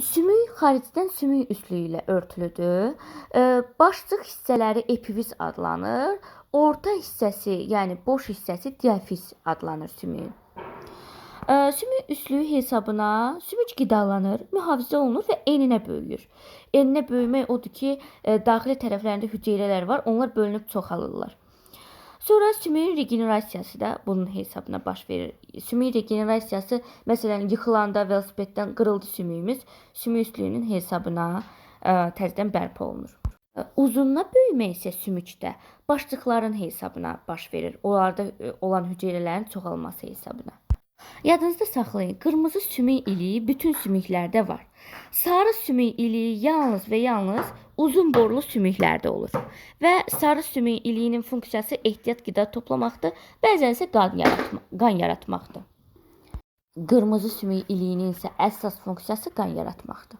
Sümük xaricdən sümük üslüyü ilə örtülüdür. E, Başlıq hissələri epifiz adlanır. Orta hissəsi, yəni boş hissəsi diafiz adlanır sümüyün. E, Sümük üslüyü hesabına sümük qidalanır, mühafizə olunur və eninə böyüyür. Eninə böyümək odur ki, e, daxili tərəflərində hüceyrələr var, onlar bölünüb çoxalırlar. Sonra sümüyün regenerasiyası da bunun hesabına baş verir. Sümük regenerasiyası məsələn yıxılanda velosipeddən qırıldı sümüyümüz, sümük üslüyünün hesabına ə, təzədən bərpa olunur. Ə, Uzunluğa böyümək isə sümükdə başlıqların hesabına baş verir. Onlarda ə, olan hüceyrələrin çoxalması hesabına. Yadınızda saxlayın, qırmızı sümük iliyi bütün sümüklərdə var. Sarı sümük iliyi yalnız və yalnız uzun borlu sümüklərdə olur. Və sarı sümük iliyinin funksiyası ehtiyat qida toplamaqdır, bəzən isə qan yaratma, qan yaratmaqdır. Qırmızı sümük iliyinin isə əsas funksiyası qan yaratmaqdır.